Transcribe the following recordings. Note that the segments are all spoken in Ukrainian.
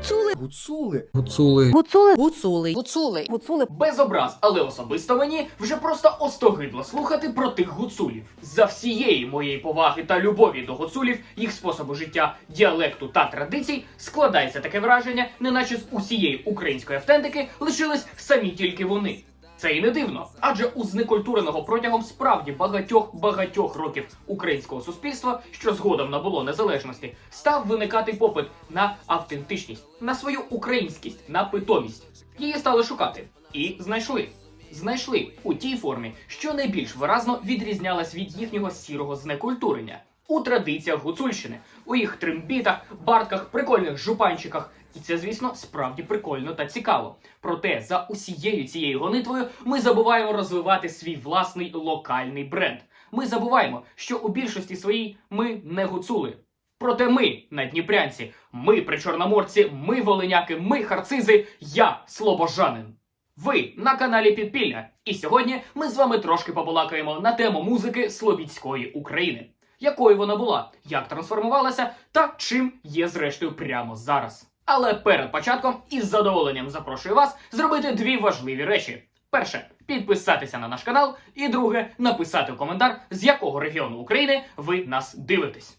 Гуцули. Гуцули. Гуцули. Гуцули. Гуцули. Гуцули. Гуцули. Без образ, але особисто мені вже просто остогидло слухати про тих гуцулів. За всієї моєї поваги та любові до гуцулів, їх способу життя, діалекту та традицій складається таке враження, неначе з усієї української автентики лишились самі тільки вони. Це і не дивно, адже у знекультуреного протягом справді багатьох багатьох років українського суспільства, що згодом набуло незалежності, став виникати попит на автентичність, на свою українськість, на питомість. Її стали шукати і знайшли. Знайшли у тій формі, що найбільш виразно відрізнялась від їхнього сірого знекультурення у традиціях гуцульщини, у їх трембітах, бартках, прикольних жупанчиках. І це, звісно, справді прикольно та цікаво. Проте за усією цією гонитвою ми забуваємо розвивати свій власний локальний бренд. Ми забуваємо, що у більшості своїй ми не гуцули. Проте ми надніпрянці, ми причорноморці, ми волиняки, ми харцизи, я слобожанин. Ви на каналі Підпілля. І сьогодні ми з вами трошки побалакаємо на тему музики Слобідської України. Якою вона була, як трансформувалася та чим є зрештою прямо зараз. Але перед початком із задоволенням запрошую вас зробити дві важливі речі: перше підписатися на наш канал, і друге написати коментар, з якого регіону України ви нас дивитесь.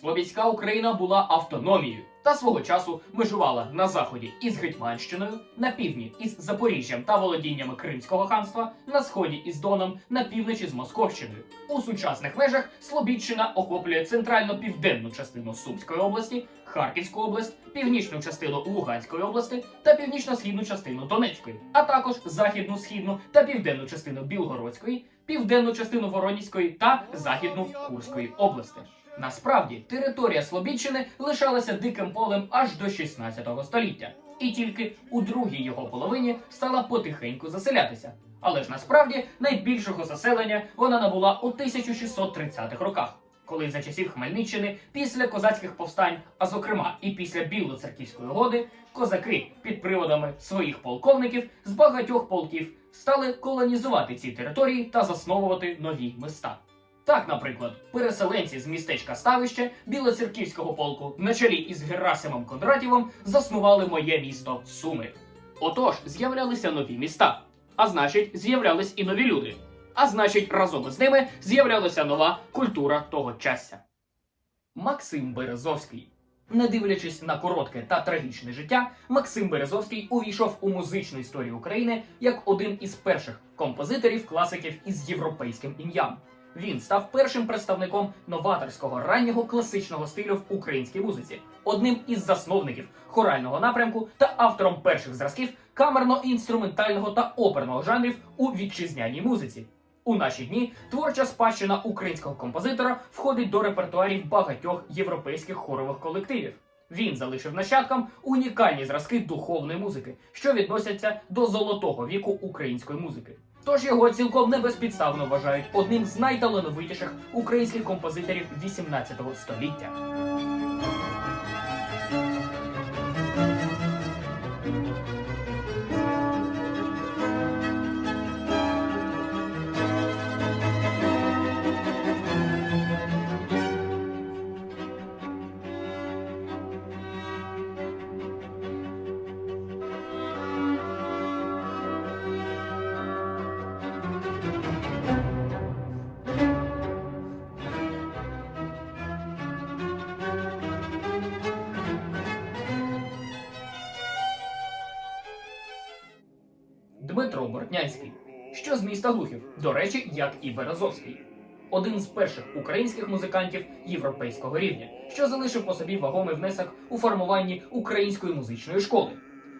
Слобідська Україна була автономією та свого часу межувала на заході із Гетьманщиною, на півдні із Запоріжжям та володіннями Кримського ханства, на сході із Доном, на півночі з Московщиною. У сучасних межах Слобідщина охоплює центрально-південну частину Сумської області, Харківську область, північну частину Луганської області та північно-східну частину Донецької, а також західну, східну та південну частину Білгородської, південну частину Воронізької та західну Курської області. Насправді територія Слобідщини лишалася диким полем аж до 16 століття, і тільки у другій його половині стала потихеньку заселятися. Але ж насправді найбільшого заселення вона набула у 1630-х роках, коли за часів Хмельниччини, після козацьких повстань, а зокрема і після Білоцерківської угоди, козаки під приводами своїх полковників з багатьох полків стали колонізувати ці території та засновувати нові міста. Так, наприклад, переселенці з містечка Ставище Білоцерківського полку на чолі із Герасимом Кондратєвим заснували моє місто Суми. Отож, з'являлися нові міста, а значить, з'являлись і нові люди. А значить, разом із ними з'являлася нова культура того часся. Максим Березовський. Не дивлячись на коротке та трагічне життя, Максим Березовський увійшов у музичну історію України як один із перших композиторів класиків із європейським ім'ям. Він став першим представником новаторського раннього класичного стилю в українській музиці, одним із засновників хорального напрямку та автором перших зразків камерно-інструментального та оперного жанрів у вітчизняній музиці. У наші дні творча спадщина українського композитора входить до репертуарів багатьох європейських хорових колективів. Він залишив нащадкам унікальні зразки духовної музики, що відносяться до золотого віку української музики. Тож його цілком не безпідставно вважають одним з найталановитіших українських композиторів 18 століття. Що з міста Глухів, до речі, як і Березовський. Один з перших українських музикантів європейського рівня, що залишив по собі вагомий внесок у формуванні української музичної школи.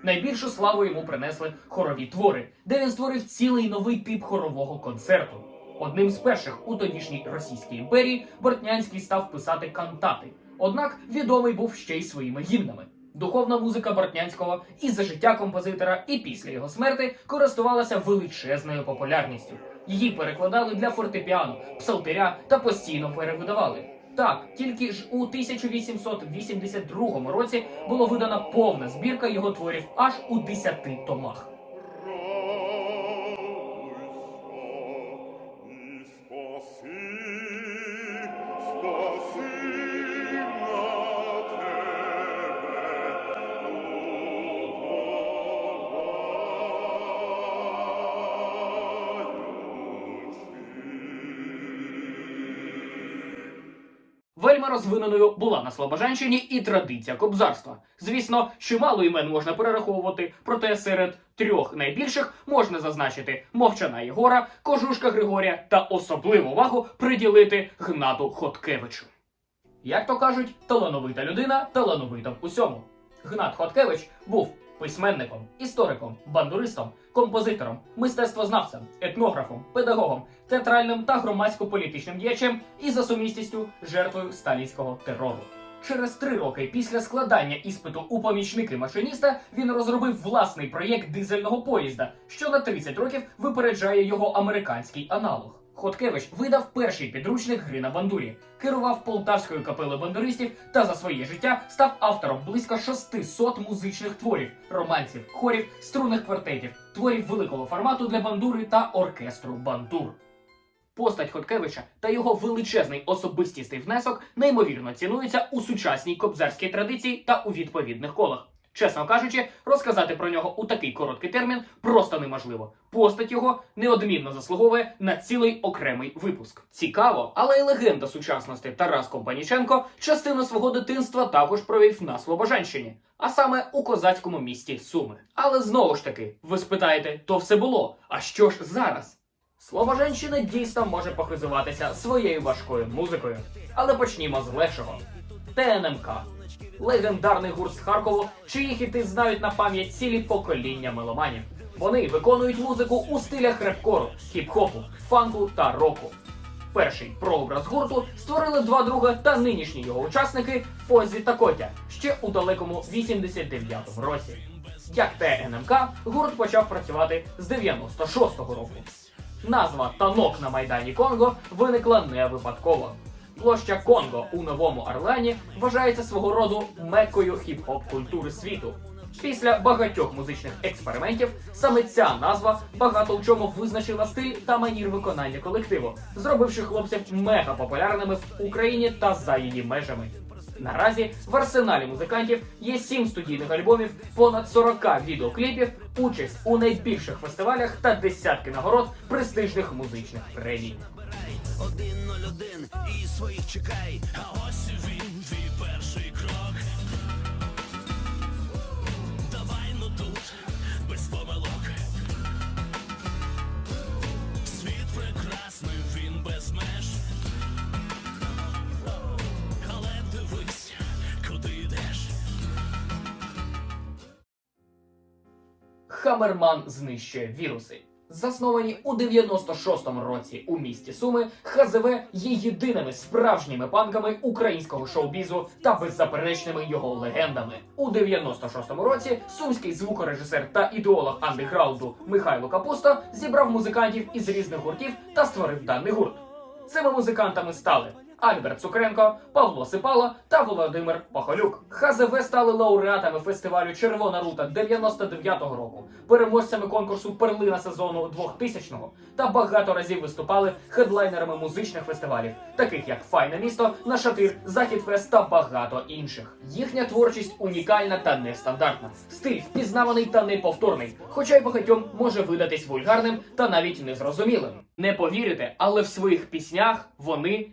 Найбільшу славу йому принесли хорові твори, де він створив цілий новий тип хорового концерту. Одним з перших у тодішній Російській імперії Бортнянський став писати кантати. Однак відомий був ще й своїми гімнами. Духовна музика Бортнянського і за життя композитора, і після його смерти користувалася величезною популярністю. Її перекладали для фортепіано, псалтиря та постійно перевидавали. Так, тільки ж у 1882 році було видана повна збірка його творів аж у 10 томах. Розвиненою була на Слобожанщині і традиція кобзарства. Звісно, чимало імен можна перераховувати, проте серед трьох найбільших можна зазначити Мовчана Єгора, Кожушка Григорія та особливу увагу приділити Гнату Хоткевичу. Як то кажуть, талановита людина талановита в усьому. Гнат Хоткевич був письменником, істориком, бандуристом, композитором, мистецтвознавцем, етнографом, педагогом, театральним та громадсько-політичним діячем і за сумісністю жертвою сталінського терору. Через три роки після складання іспиту у помічники машиніста він розробив власний проєкт дизельного поїзда, що на 30 років випереджає його американський аналог. Хоткевич видав перший підручник гри на бандурі, керував полтавською капелою бандуристів та за своє життя став автором близько 600 музичних творів, романсів, хорів, струнних квартетів, творів великого формату для бандури та оркестру бандур. Постать Хоткевича та його величезний особистісний внесок неймовірно цінуються у сучасній кобзарській традиції та у відповідних колах. Чесно кажучи, розказати про нього у такий короткий термін просто неможливо. Постать його неодмінно заслуговує на цілий окремий випуск. Цікаво, але й легенда сучасності Тарас Компаніченко частину свого дитинства також провів на Слобожанщині, а саме у козацькому місті Суми. Але знову ж таки, ви спитаєте, то все було. А що ж зараз? Слобожанщина дійсно може похизуватися своєю важкою музикою. Але почнімо з легшого. ТНМК. Легендарний гурт з Харкову, чиї хіти знають на пам'ять цілі покоління меломанів. Вони виконують музику у стилях репкору, хіп-хопу, фанку та року. Перший прообраз гурту створили два друга та нинішні його учасники Фозі та Котя ще у далекому 89-му році. Як ТНМК, гурт почав працювати з 96-го року. Назва танок на майдані Конго виникла не випадково. Площа Конго у Новому Орлеані вважається свого роду меккою хіп-хоп культури світу. Після багатьох музичних експериментів саме ця назва багато в чому визначила стиль та манір виконання колективу, зробивши хлопців мега популярними в Україні та за її межами. Наразі в арсеналі музикантів є сім студійних альбомів, понад 40 відеокліпів, участь у найбільших фестивалях та десятки нагород престижних музичних премій. Один ноль один і своїх чекай. А ось він, твій перший крок. Давай ну тут, без помилок. Світ прекрасний, він без меж. Але дивись, куди йдеш. Хамерман знищує віруси. Засновані у 96-му році у місті Суми, ХЗВ є єдиними справжніми панками українського шоу-бізу та беззаперечними його легендами. У 96-му році сумський звукорежисер та ідеолог андеграунду Михайло Капуста зібрав музикантів із різних гуртів та створив даний гурт. Цими музикантами стали Альберт Цукренко, Павло Сипала та Володимир Пахолюк. ХЗВ стали лауреатами фестивалю Червона рута 99-го року, переможцями конкурсу Перлина сезону 2000-го та багато разів виступали хедлайнерами музичних фестивалів, таких як Файне місто, Нашатир, Західфест та багато інших. Їхня творчість унікальна та нестандартна. Стиль впізнаваний та неповторний, хоча й багатьом може видатись вульгарним та навіть незрозумілим. Не повірите, але в своїх піснях вони.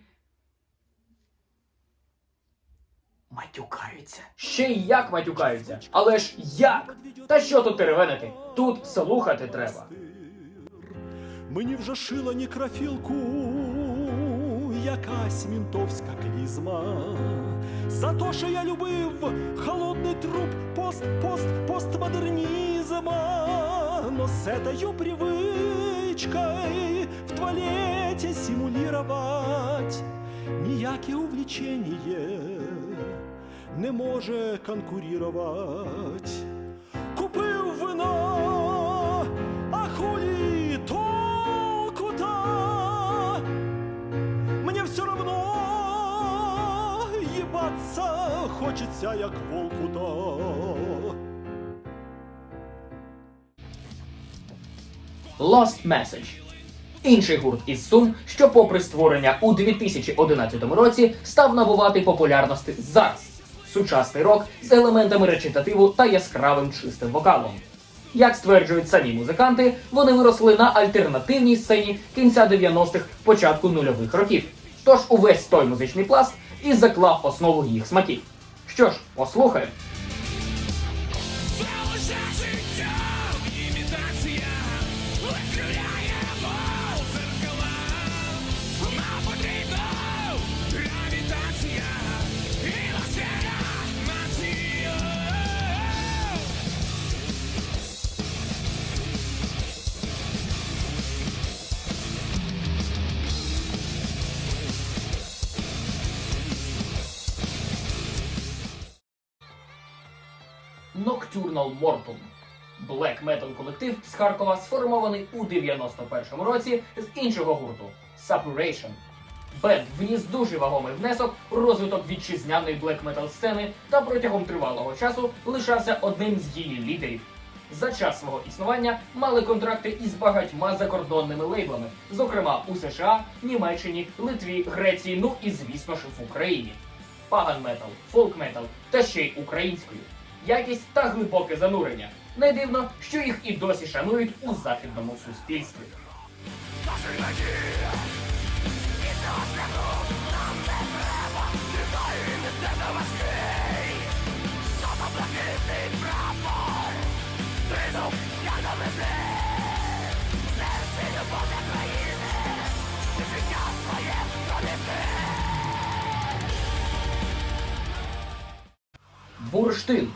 Матюкаються. Ще й як матюкаються. Але ж як? Та що тут теревенити? Тут слухати треба. Мені вже шила некрофілку, якась мінтовська клізма. За то, що я любив холодний труп пост, пост, постмодернизма. Но с этой привычкой в туалете симулировать ніяке увлечение не може конкурировать. Купив вино, а хулі толку-то? Мне все равно ебаться хочеться, як волку-то. Lost Message. Інший гурт із Сум, що попри створення у 2011 році став набувати популярності зараз. Сучасний рок з елементами речитативу та яскравим чистим вокалом. Як стверджують самі музиканти, вони виросли на альтернативній сцені кінця 90-х, початку нульових років. Тож увесь той музичний пласт і заклав основу їх смаків. Що ж, послухаємо. Nocturnal Mortum. Black Metal колектив з Харкова сформований у 91-му році з іншого гурту Separation. Бенд вніс дуже вагомий внесок у розвиток вітчизняної блек метал сцени та протягом тривалого часу лишався одним з її лідерів. За час свого існування мали контракти із багатьма закордонними лейблами, зокрема у США, Німеччині, Литві, Греції, ну і звісно ж в Україні. Паган метал, фолк метал та ще й українською. Якість та глибоке занурення. Не дивно, що їх і досі шанують у західному суспільстві. Бурштин.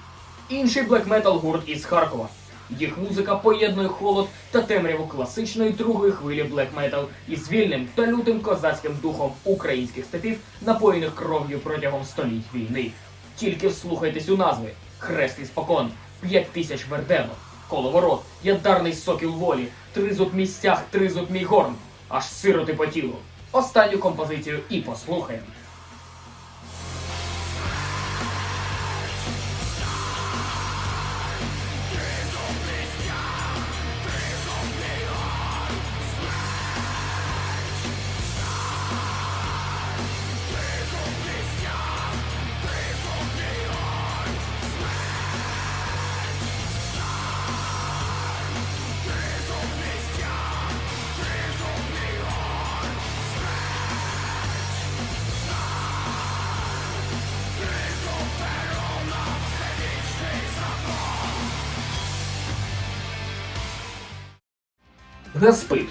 Інший блек-метал гурт із Харкова. Їх музика поєднує холод та темряву класичної другої хвилі блек-метал із вільним та лютим козацьким духом українських степів, напоєних кров'ю протягом століть війни. Тільки вслухайтесь у назви: Хрест і спокон, п'ять тисяч вердено, коловорот, яндарний сокіл волі, тризуб мій стяг, тризуб мій горн, аж сироти по тілу. Останню композицію і послухаємо. Гаспид.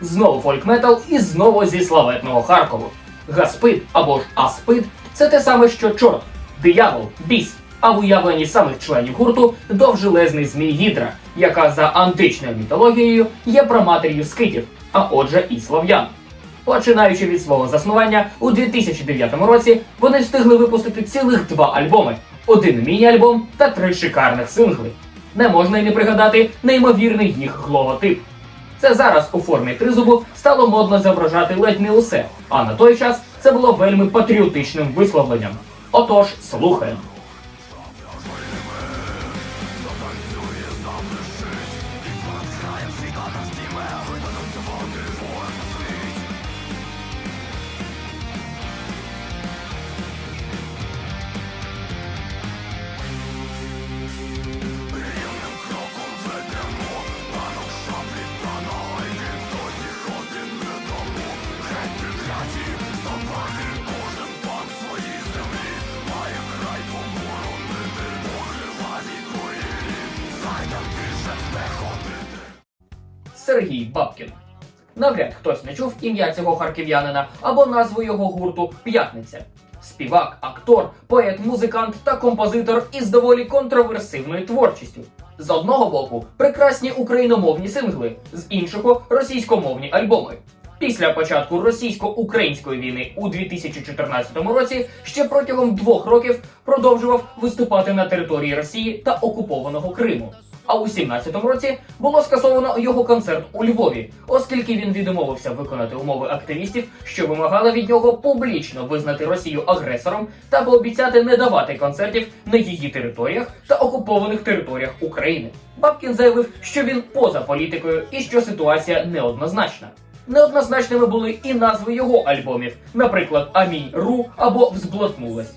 Знову фольк-метал і знову зі славетного Харкову. Гаспид або ж Аспид це те саме, що чорт, диявол, біс, а в уявленні самих членів гурту довжелезний змій Гідра, яка за античною мітологією є праматер'ю скитів, а отже і слов'ян. Починаючи від свого заснування у 2009 році, вони встигли випустити цілих два альбоми: один міні-альбом та три шикарних сингли. Не можна й не пригадати неймовірний їх логотип. Це зараз у формі тризубу стало модно зображати ледь не усе, а на той час це було вельми патріотичним висловленням. Отож, слухаємо. Сергій Бабкін. Навряд хтось не чув ім'я цього харків'янина або назву його гурту П'ятниця. Співак, актор, поет, музикант та композитор із доволі контроверсивною творчістю. З одного боку, прекрасні україномовні сингли, з іншого російськомовні альбоми. Після початку російсько-української війни у 2014 році ще протягом двох років продовжував виступати на території Росії та окупованого Криму. А у 17-му році було скасовано його концерт у Львові, оскільки він відмовився виконати умови активістів, що вимагали від нього публічно визнати Росію агресором та пообіцяти не давати концертів на її територіях та окупованих територіях України. Бабкін заявив, що він поза політикою і що ситуація неоднозначна. Неоднозначними були і назви його альбомів, наприклад, Амінь Ру або Взблотнулась.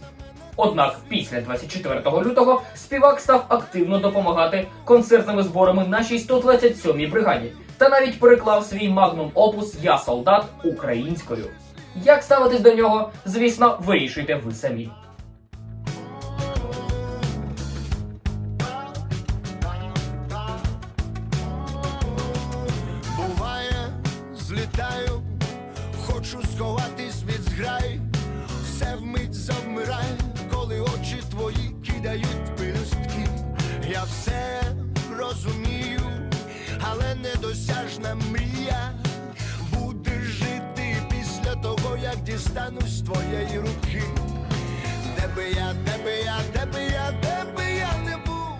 Однак після 24 лютого співак став активно допомагати концертними зборами нашій 127-й бригаді та навіть переклав свій магнум опус Я солдат українською. Як ставитись до нього, звісно, вирішуйте ви самі. Недосяжна мрія буде жити після того, як дістанусь твоєї руки. Де би я, де би я, де би я, де би я не був.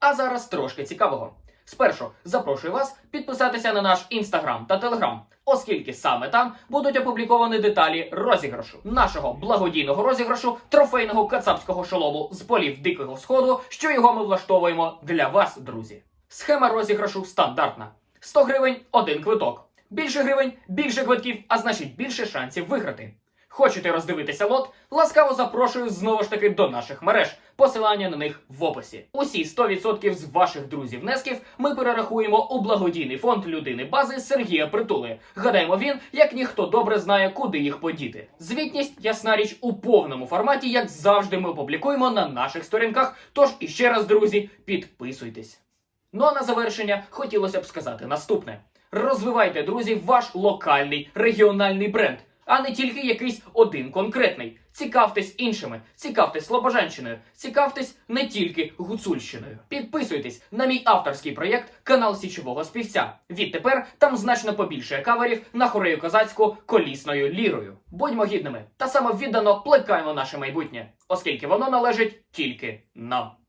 А зараз трошки цікавого. Спершу запрошую вас підписатися на наш інстаграм та телеграм, оскільки саме там будуть опубліковані деталі розіграшу нашого благодійного розіграшу трофейного кацапського шолому з полів Дикого Сходу, що його ми влаштовуємо для вас, друзі. Схема розіграшу стандартна: 100 гривень один квиток. Більше гривень, більше квитків, а значить більше шансів виграти. Хочете роздивитися лот? Ласкаво запрошую знову ж таки до наших мереж. Посилання на них в описі. Усі 100% з ваших друзів внесків ми перерахуємо у благодійний фонд людини бази Сергія Притули. Гадаємо, він, як ніхто добре знає, куди їх подіти. Звітність, ясна річ, у повному форматі, як завжди, ми опублікуємо на наших сторінках. Тож іще раз, друзі, підписуйтесь. Ну а на завершення хотілося б сказати наступне: розвивайте, друзі, ваш локальний регіональний бренд, а не тільки якийсь один конкретний. Цікавтесь іншими, цікавтесь Слобожанщиною, цікавтесь не тільки Гуцульщиною. Підписуйтесь на мій авторський проєкт канал Січового співця. Відтепер там значно побільше каверів на хорею козацьку колісною лірою. Будьмо гідними та самовіддано плекаємо наше майбутнє, оскільки воно належить тільки нам.